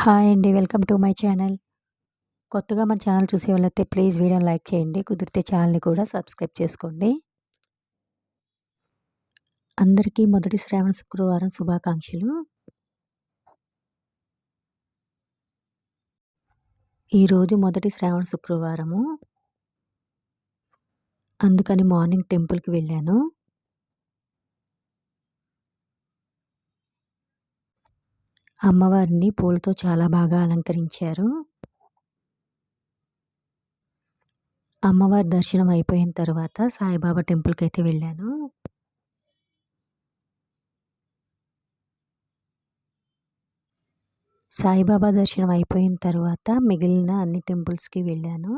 Hi అండి. Welcome to my channel. కొత్తగా మన ఛానల్ చూసేవాళ్ళైతే ప్లీజ్ వీడియోని లైక్ చేయండి. కుదిరితే ఛానల్‌ని కూడా సబ్స్క్రైబ్ చేసుకోండి. అందరికీ మొదటి శ్రావణ శుక్రవారం శుభాకాంక్షలు. ఈరోజు మొదటి శ్రావణ శుక్రవారము. అందుకని మార్నింగ్ టెంపుల్‌కి వెళ్ళాను. అమ్మవారిని పూలతో చాలా బాగా అలంకరించారు. అమ్మవారి దర్శనం అయిపోయిన తర్వాత సాయిబాబా టెంపుల్కి అయితే వెళ్ళాను. సాయిబాబా దర్శనం అయిపోయిన తర్వాత మిగిలిన అన్ని టెంపుల్స్‌కి వెళ్ళాను.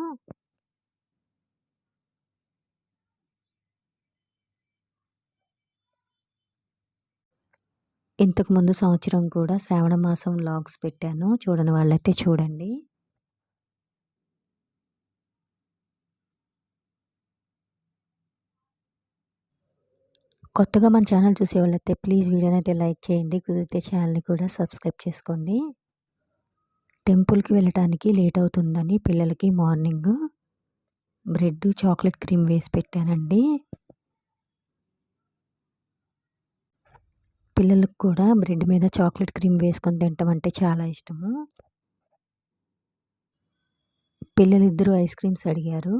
ఇంతకుముందు సంవత్సరం కూడా శ్రావణ మాసం లాగ్స్ పెట్టాను. చూడని వాళ్ళైతే చూడండి. కొత్తగా మన ఛానల్ చూసే వాళ్ళైతే ప్లీజ్ వీడియోనైతే లైక్ చేయండి. కుదిరితే ఛానల్‌ని కూడా సబ్స్క్రైబ్ చేసుకోండి. టెంపుల్‌కి వెళ్ళటానికి లేట్ అవుతుందని పిల్లలకి మార్నింగ్ బ్రెడ్, చాక్లెట్ క్రీమ్ వేసి పెట్టానండి. పిల్లలకు కూడా బ్రెడ్ మీద చాక్లెట్ క్రీమ్ వేసుకొని తినటం అంటే చాలా ఇష్టము. పిల్లలిద్దరూ ఐస్ క్రీమ్స్ అడిగారు.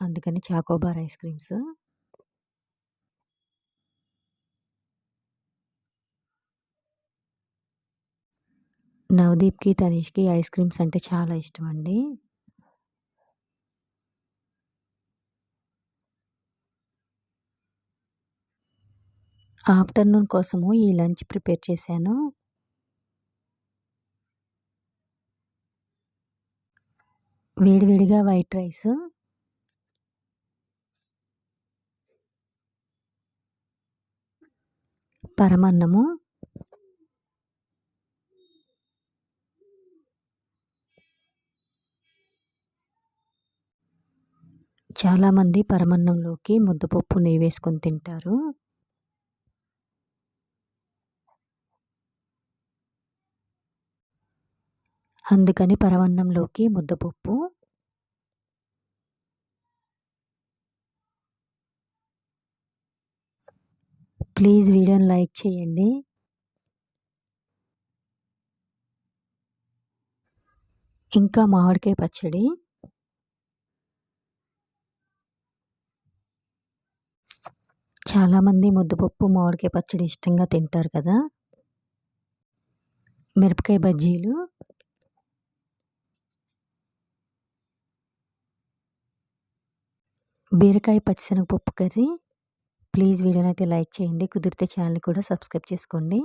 అందుకని చాకోబార్ ఐస్ క్రీమ్స్. నవదీప్‌కి, తనీష్‌కి ఐస్ క్రీమ్స్ అంటే చాలా ఇష్టం అండి ఆఫ్టర్‌నూన్ కోసము ఈ లంచ్ ప్రిపేర్ చేశాను. వేడివేడిగా వైట్ రైస్. పరమన్నము. చాలామంది పరమన్నంలోకి ముద్దపప్పు నెయ్యి వేసుకొని తింటారు. అందుకని పరవన్నంలోకి ముద్దపప్పు. ప్లీజ్ వీడియోని లైక్ చేయండి. ఇంకా మామిడికాయ పచ్చడి. చాలామంది ముద్దపప్పు, మామిడికాయ పచ్చడి ఇష్టంగా తింటారు కదా! మిరపకాయ బజ్జీలు. బీరకాయ పచ్చిశనగపప్పు కర్రీ. ప్లీజ్ వీడియోనైతే లైక్ చేయండి. కుదిరితే ఛానల్‌ని కూడా సబ్స్క్రైబ్ చేసుకోండి.